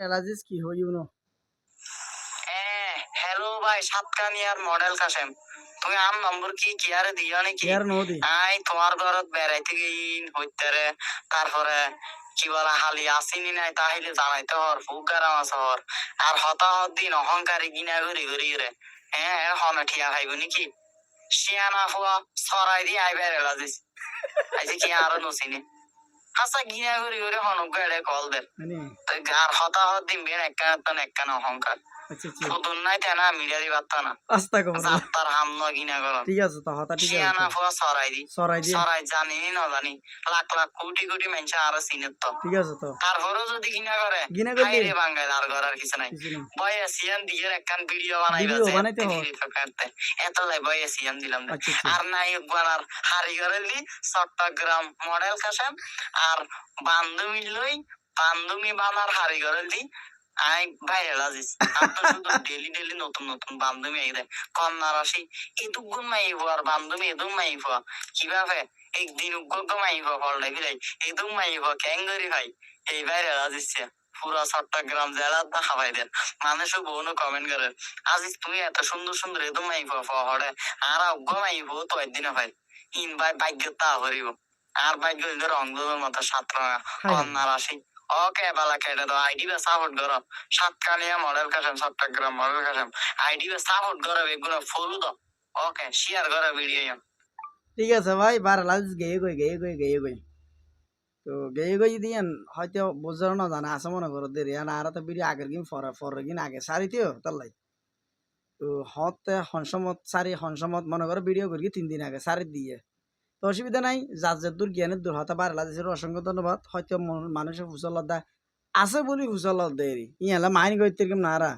এলাজিস কি হইউ no hello ভাই সাতকানিয়ার model Kashem তুমি আম নম্বর কি কি আরে দিও নাকি আই তোমার ঘরত বেড়াইতে গেইন হইতারে তারপরে কি বলা হালি আসিনি নাই তাহলে জানাইতে হর ফুকারাম আছে হর আর হতাহত দিন অহংকারে গিনা ঘুরি ঘুরি রে হ্যাঁ হ্যাঁ হন ঠিয়া খাইব নাকি শিয়ানা ফুয়া সরাই দিয়ে আই বেড়ে লাজিস আইছে কি আরও নসিনি হাসা গিনা ঘুরি ঘুরি হনক গাড়ে কল দে মানে আর হতাহত দিন বেন একখান একখান একখান অহংকার ফুদুন নাই তেনা মিডিয়ারি বার্তা না আস্তা যাত্তার করো ঠিক আছে তো হতা ঠিক শিয়ানা আছে ফুয়া সরাই দি সরাই দিয়ে সরাই জানি না জানি লাখ লাখ কোটি কোটি মানুষ আর চিনত তো ঠিক আছে তো তারপরেও যদি কিনা করে বাঙ্গাইল আর ঘর আর কিছু নাই বয় সিয়ান দিয়ের একখান ভিডিও বানাইবা যে বানাইতে হয়। এত লাই বয় সিয়ান দিলাম আর নাই বানার হারি গরেলি চট্টগ্রাম মডেল কাসাম আর বান্ধবী লই বান্ধবী বানার হারি করে দি আই ভাইরাল আজিস ডেলি ডেলি নতুন নতুন বান্ধবী আই দেয়। কন্যা রাশি এদুগুন মাইব আর বান্ধবী এদুম মাইব। কীভাবে? একদিন উগ্র মাইব ফলটাই ফিলাই এদুম মাইব ক্যাঙ্গরি ভাই এই ভাইরাল আজিসছে পুরা চট্টগ্রাম না খাবাই দেন। মানুষ বহুনো কমেন্ট করে, আজিজ তুমি এত সুন্দর সুন্দর এদুম মাইব ফহরে আর উগ্র মাইব তো একদিনে ভাই ইন ভাই ভাগ্য তা হরিব। আর ভাগ্য ইন্দর অঙ্গদের মতো সাত কন্যা রাশি ওকে বালা কেটে দাও আইডি বে সাপোর্ট করো। Satkania model Kashem Chattogram model Kashem. ID বে সাপোর্ট করো এগুলো ফলো দাও ওকে শেয়ার করো ভিডিও ঠিক আছে ভাই বার লাজিস গেয়ে গই গেয়ে গই গেয়ে গই। তো গেয়ে গই দিয়ান হয়তো বুঝার না জানা আছে মনে করো দেরি। আর আর তো বিড়ি আগের গিন ফর ফর গিন আগে সারিতেও তার লাই। তো হতে হনসমত সারি হনসমত মনে করো ভিডিও করি তিন দিন আগে সারি দিয়ে। তো অসুবিধা নাই, যার যে দূর জ্ঞানের দূর হতে পারে লাগে অসংখ্য ধন্যবাদ। হয়তো মন- মানুষের ফুসল দেয়। আছে বলি ফুসল দেরি ইয়ালা মাইন গইতে নারা